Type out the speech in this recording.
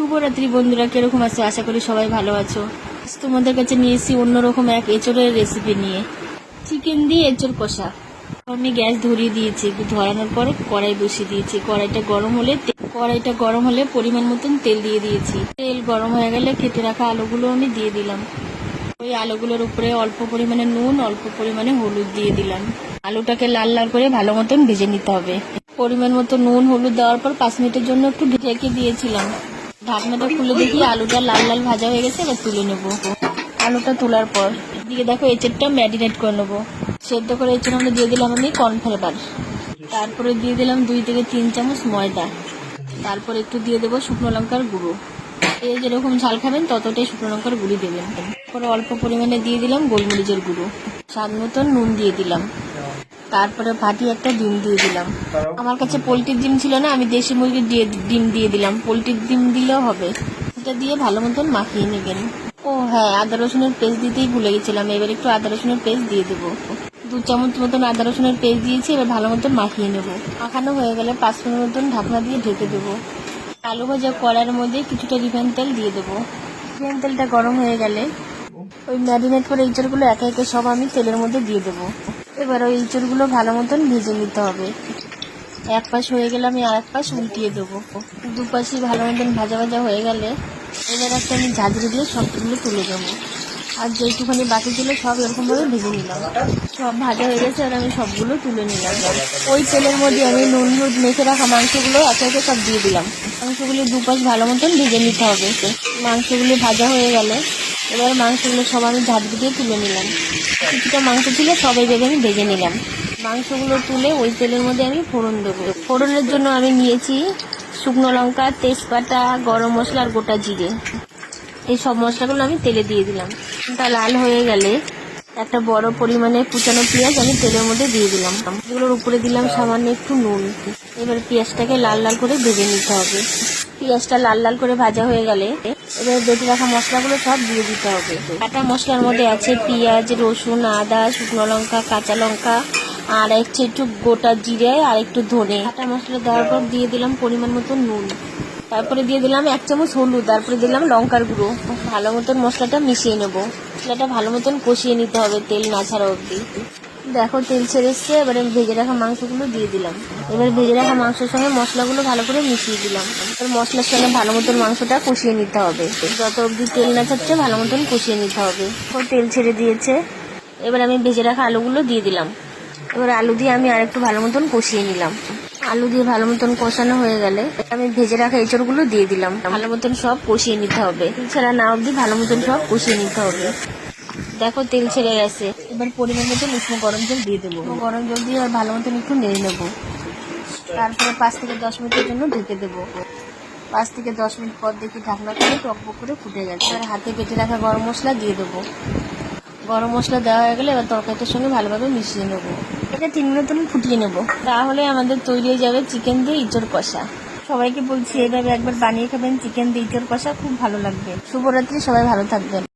শুভরাত্রি বন্ধুরা, কীরকম আছো? আশা করি সবাই ভালো আছো। তোমাদের কাছে নিয়ে এসেছি অন্যরকম এক এঁচড়ের রেসিপি নিয়ে। চিকেন দিয়ে এঁচড় কষা। আমি গ্যাস ধরিয়ে দিয়েছি ধরানোর পরে কড়াই বসিয়ে দিয়েছি। কড়াইটা গরম হলে কড়াইটা গরম হলে পরিমাণ মতন তেল দিয়ে দিয়েছি। তেল গরম হয়ে গেলে কেটে রাখা আলুগুলো আমি দিয়ে দিলাম। ওই আলুগুলোর উপরে অল্প পরিমাণে নুন, অল্প পরিমাণে হলুদ দিয়ে দিলাম। আলুটাকে লাল লাল করে ভালো মতন ভেজে নিতে হবে। পরিমাণ মতো নুন, হলুদ দেওয়ার পর পাঁচ মিনিটের জন্য একটু ঢেকে দিয়েছিলাম। ঢাকনাটা খুলে দেখি, আলুটা লাল লাল ভাজা হয়ে গেছে, এবার তুলে নেব। আলুটা তোলার পর। দিয়ে দেখো এঁচেরটা ম্যারিনেট করে নেব। সেদ্ধ করে এঁচের আমরা দিয়ে দিলাম আমি কর্নফ্লেভার তারপরে দিয়ে দিলাম দুই থেকে তিন চামচ ময়দা। তারপর একটু দিয়ে দেবো শুকনো লঙ্কার গুঁড়ো। এই যেরকম ঝাল খাবেন, ততটাই শুকনো লঙ্কার গুঁড়ি দেবেন। তারপরে অল্প পরিমাণে দিয়ে দিলাম গোলমরিচের গুঁড়ো। স্বাদ মতন নুন দিয়ে দিলাম। তারপরে ফাটি একটা ডিম দিয়ে দিলাম। আমার কাছে পোলট্রির ডিম ছিল না আমি দেশি মুরগির দিয়ে ডিম দিয়ে দিলাম। পোলট্রির ডিম দিলেও হবে। এটা দিয়ে ভালো মতন মাখিয়ে নেবেন। ও হ্যাঁ আদা রসুনের পেস্ট দিতেই ভুলে গেছিলাম। এবার একটু আদা রসুনের পেস্ট দিয়ে দেবো। দু চামচ মতন আদা রসুনের পেস্ট দিয়েছি এবার ভালো মতন মাখিয়ে নেব। মাখানো হয়ে গেলে পাঁচ মিনিট মতন ঢাকনা দিয়ে ঢেকে দেবো। আলু ভাজা কড়ার মধ্যে কিছুটা রিফাইন তেল দিয়ে দেবো। রিফাইন তেলটা গরম হয়ে গেলে ওই ম্যারিনেট করে ইঁচড়গুলো একে একে সব আমি তেলের মধ্যে দিয়ে দেবো। এবার ওই ইঁচড়গুলো ভালো মতন ভেজে নিতে হবে। এক পাশ হয়ে গেলে আমি আর এক পাশ উল্টিয়ে দেবো। দুপাশই ভালো মতন ভাজা ভাজা হয়ে গেলে এবার একটা আমি ঝাঁঝরি দিয়ে সবগুলো তুলে দেবো। আর যেটুখানি বাকি ছিল সব এরকমভাবে ভেজে নিলাম। সব ভাজা হয়ে গেছে আর আমি সবগুলো তুলে নিলাম। ওই তেলের মধ্যে আমি নুন হলুদ মেখে রাখা মাংসগুলো একে একে সব দিয়ে দিলাম। মাংসগুলি দুপাশ ভালো মতন ভেজে নিতে হবে। মাংসগুলি ভাজা হয়ে গেলে এবার মাংসগুলো সব আমি ঝাঁঝরি দিয়ে তুলে নিলাম। কিছুটা মাংস ছিল সবাই ভেবে আমি ভেজে নিলাম। মাংসগুলো তুলে ওই তেলের মধ্যে আমি ফোড়ন দেবো। ফোড়নের জন্য আমি নিয়েছি শুকনো লঙ্কা, তেজপাতা, গরম মশলা আর গোটা জিরে। এই সব মশলাগুলো আমি তেলে দিয়ে দিলাম। তা লাল হয়ে গেলে একটা বড় পরিমাণে কুচানো পেঁয়াজ আমি তেলের মধ্যে দিয়ে দিলাম। এগুলোর উপরে দিলাম সামান্য একটু নুন। এবার পেঁয়াজটাকে লাল লাল করে ভেজে নিতে হবে। পেঁয়াজটা লাল লাল করে ভাজা হয়ে গেলে এবার বেটে রাখা মশলাগুলো সব দিয়ে দিতে হবে। কাটা মশলার মধ্যে আছে পেঁয়াজ, রসুন, আদা, শুকনো লঙ্কা, কাঁচা লঙ্কা, আর একটু একটু গোটা জিরে আর একটু ধনে। কাটা মশলা দেওয়ার পর দিয়ে দিলাম পরিমাণ মতো নুন। তারপরে দিয়ে দিলাম এক চামচ হলুদ, তারপরে দিলাম লঙ্কার গুঁড়ো। ভালো মতন মশলাটা মিশিয়ে নেব। মশলাটা ভালো মতন কষিয়ে নিতে হবে তেল না ছাড়া অবধি। দেখো, তেল ছেড়ে এসছে, এবারে ভেজে রাখা মাংসগুলো দিয়ে দিলাম। এবার ভেজে রাখা মাংসের সঙ্গে মশলাগুলো ভালো করে মিশিয়ে দিলাম। এবার মশলার সঙ্গে ভালো মতন মাংসটা কষিয়ে নিতে হবে। যত অবধি তেল না ছাড়ছে, ভালো মতন কষিয়ে নিতে হবে। তেল ছেড়ে দিয়েছে। এবার আমি ভেজে রাখা আলুগুলো দিয়ে দিলাম। এবার আলু দিয়ে আমি আরেকটু ভালো মতন কষিয়ে নিলাম। আলু দিয়ে ভালো মতন কষানো হয়ে গেলে আমি ভেজে রাখা এঁচড়গুলো দিয়ে দিলাম। ভালো মতন সব কষিয়ে নিতে হবে। ছাড়া না অবধি ভালো মতন সব কষিয়ে নিতে হবে। দেখো, তেল ছেড়ে গেছে। এবার পরিমাণ মতন উষ্ণ গরম জল দিয়ে দেবো। গরম জল দিয়ে আর ভালো মতন একটু নেড়ে নেব। তারপরে পাঁচ থেকে দশ মিনিটের জন্য ঢেকে দেবো। পাঁচ থেকে দশ মিনিট পর দেখি ঢাকনা করে টকবক করে ফুটে গেছে। এবার হাতে বেটে রাখা গরম মশলা দিয়ে দেবো। গরম মশলা দেওয়া হয়ে গেলে এবার তরকারিটার সঙ্গে ভালোভাবে মিশিয়ে নেব। এটা তিন মিনিট ফুটিয়ে নেব। তাহলে আমাদের তৈরি হয়ে যাবে চিকেন দিয়ে ইঁচড় কষা। সবাইকে বলছি এভাবে একবার বানিয়ে খাবেন চিকেন দিয়ে ইঁচড় কষা, খুব ভালো লাগবে। শুভরাত্রি, সবাই ভালো থাকবেন।